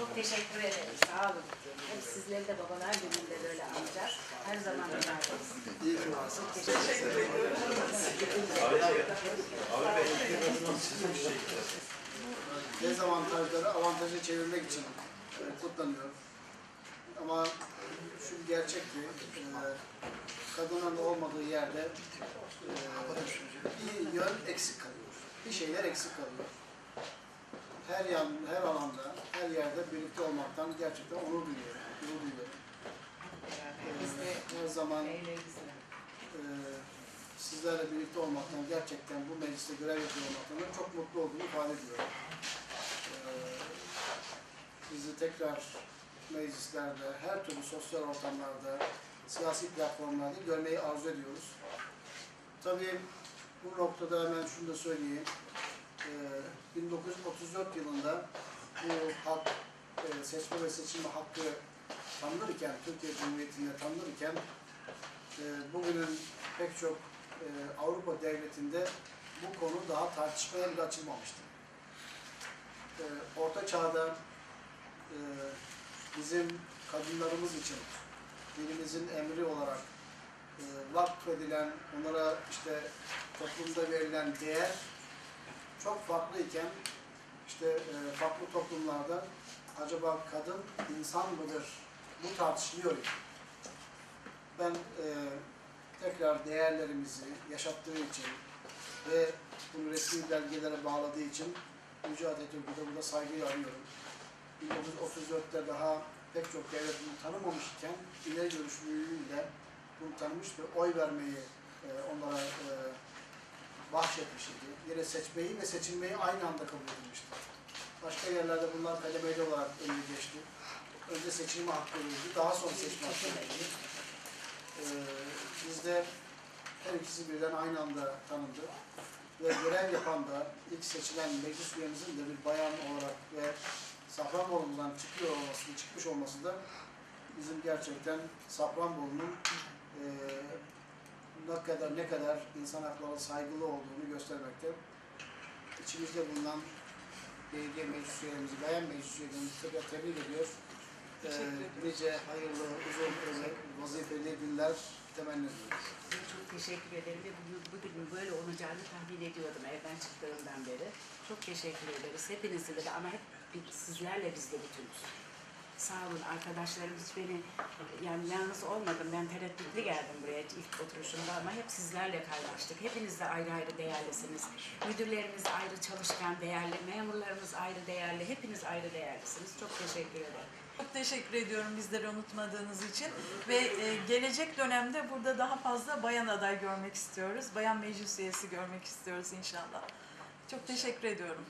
Çok teşekkür ederim. Sağ olun. Hep sizleri de babalar gününde böyle anacağız. Her zaman beraberiz. İyi ki varsın. Teşekkür ederim. Dezavantajları avantaja çevirmek için kutlanıyor. Ama şu bir gerçek ki e, kadının olmadığı yerde e, bir yön eksik kalıyor. Bir şeyler eksik kalıyor. Her yan, her alanda, her birlikte olmaktan gerçekten onur duyuyorum. Onur duyuyorum. De Her zaman e, sizlerle birlikte olmaktan gerçekten bu mecliste görev yapıyor olmaktan çok mutlu olduğumu ifade ediyorum. E, bizi tekrar meclislerde, her türlü sosyal ortamlarda, siyasi platformlarda görmeyi arzu ediyoruz. Tabii bu noktada hemen şunu da söyleyeyim. E, 1934 yılında bu hak, e, seçme ve seçilme hakkı tanınırken, Türkiye Cumhuriyeti'nde tanınırken e, bugünün pek çok e, Avrupa devletinde bu konu daha tartışmaya bile açılmamıştı. E, Orta Çağ'da e, bizim kadınlarımız için dinimizin emri olarak e, vakfedilen, onlara işte toplumda verilen değer çok farklıyken işte e, farklı toplumlarda acaba kadın insan mıdır? Bu tartışılıyor. Ben e, tekrar değerlerimizi yaşattığı için ve bunu resmi belgelere bağladığı için Yüce Atatürk'ü burada saygıyla anıyorum. 1934'te daha pek çok devlet bunu tanımamış iken ileri görüşlülüğüyle bunu tanımış ve oy vermeyi e, onlara e, bahşetmiş idi. Yine seçmeyi ve seçilmeyi aynı anda kabul edilmişti. Başka yerlerde bunlar kademeli olarak önüne geçti. Önce seçilme hakkı verildi, daha sonra seçme hakkı verildi. Ee, bizde her ikisi birden aynı anda tanındı. Ve görev yapan da ilk seçilen meclis üyemizin de bir bayan olarak ve Safranbolu'dan çıkıyor olması, çıkmış olması da bizim gerçekten Safranbolu'nun e, ne kadar ne kadar insan haklarına saygılı olduğunu göstermekte. İçimizde bulunan belediye meclis üyelerimizi, bayan meclis üyelerimizi tekrar tebrik ediyor. Ee, nice hayırlı, uzun ömür, vazifeli günler temenni ediyoruz. Çok teşekkür ederim ve bugün, böyle olacağını tahmin ediyordum evden çıktığımdan beri. Çok teşekkür ederiz. Hepinizle de ama hep sizlerle biz de bütünüz. Sağ olun arkadaşlarım hiç beni yani yalnız olmadım. Ben tereddütlü geldim buraya ilk oturuşumda ama hep sizlerle kaynaştık. Hepiniz de ayrı ayrı değerlisiniz. Müdürlerimiz ayrı çalışkan, değerli, memurlarımız ayrı değerli. Hepiniz ayrı değerlisiniz. Çok teşekkür ederim. Çok teşekkür ediyorum bizleri unutmadığınız için ve e, gelecek dönemde burada daha fazla bayan aday görmek istiyoruz. Bayan meclis üyesi görmek istiyoruz inşallah. Çok teşekkür ediyorum.